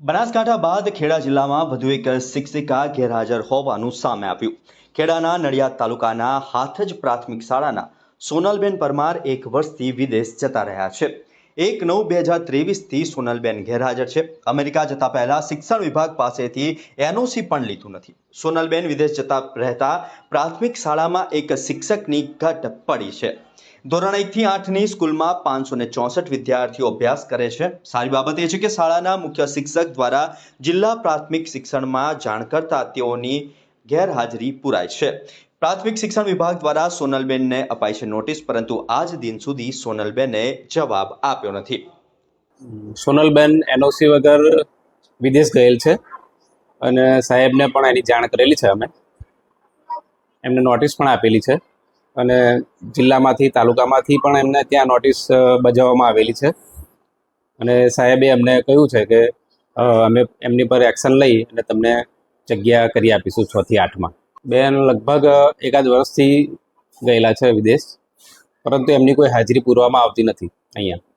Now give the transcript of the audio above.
બનાસકાંઠા બાદ ખેડા જિલ્લામાં વધુ એક શિક્ષિકા ગેરહાજર હોવાનું સામે આવ્યું. ખેડાના નડિયાદ તાલુકાના હાથજ પ્રાથમિક શાળાના સોનલબેન પરમાર એક વર્ષથી વિદેશ જતા રહ્યા છે. એક નવ બે હજાર ત્રેવીસથી સોનલબેન ગેરહાજર છે. અમેરિકા જતા પહેલા શિક્ષણ વિભાગ પાસેથી એનઓસી પણ લીધું નથી. સોનલબેન વિદેશ જતા રહેતા પ્રાથમિક શાળામાં એક શિક્ષકની ઘટ પડી છે. ધોરણ એકથી આઠની સ્કૂલમાં પાંચસો ને ચોસઠ વિદ્યાર્થીઓ અભ્યાસ કરે છે. સારી બાબત એ છે કે શાળાના મુખ્ય શિક્ષક દ્વારા જિલ્લા પ્રાથમિક શિક્ષણમાં જાણ કરતા તેઓની ગેરહાજરી પુરાય છે. પ્રાથમિક શિક્ષણ વિભાગ દ્વારા સોનલબેનને અપાઈ છે નોટિસ, પરંતુ આજ દિન સુધી સોનલબેને જવાબ આપ્યો નથી. સોનલબેન એનઓસી વગર વિદેશ ગયેલ છે અને સાહેબને પણ એની જાણ કરેલી છે અમે. એમને નોટિસ પણ આપેલી છે અને જિલ્લામાંથી, તાલુકામાંથી પણ એમને ત્યાં નોટિસ બજાવવામાં આવેલી છે. અને સાહેબે અમને કહ્યું છે કે અમે એમની પર એક્શન લઈ અને તમને જગ્યા કરી આપીશું છથી આઠમાં. બેન લગભગ એકાદ વર્ષથી ગયેલા છે વિદેશ. પરંતુ એમની કોઈ હાજરી પૂરવામાં આવતી નથી અહીંયા.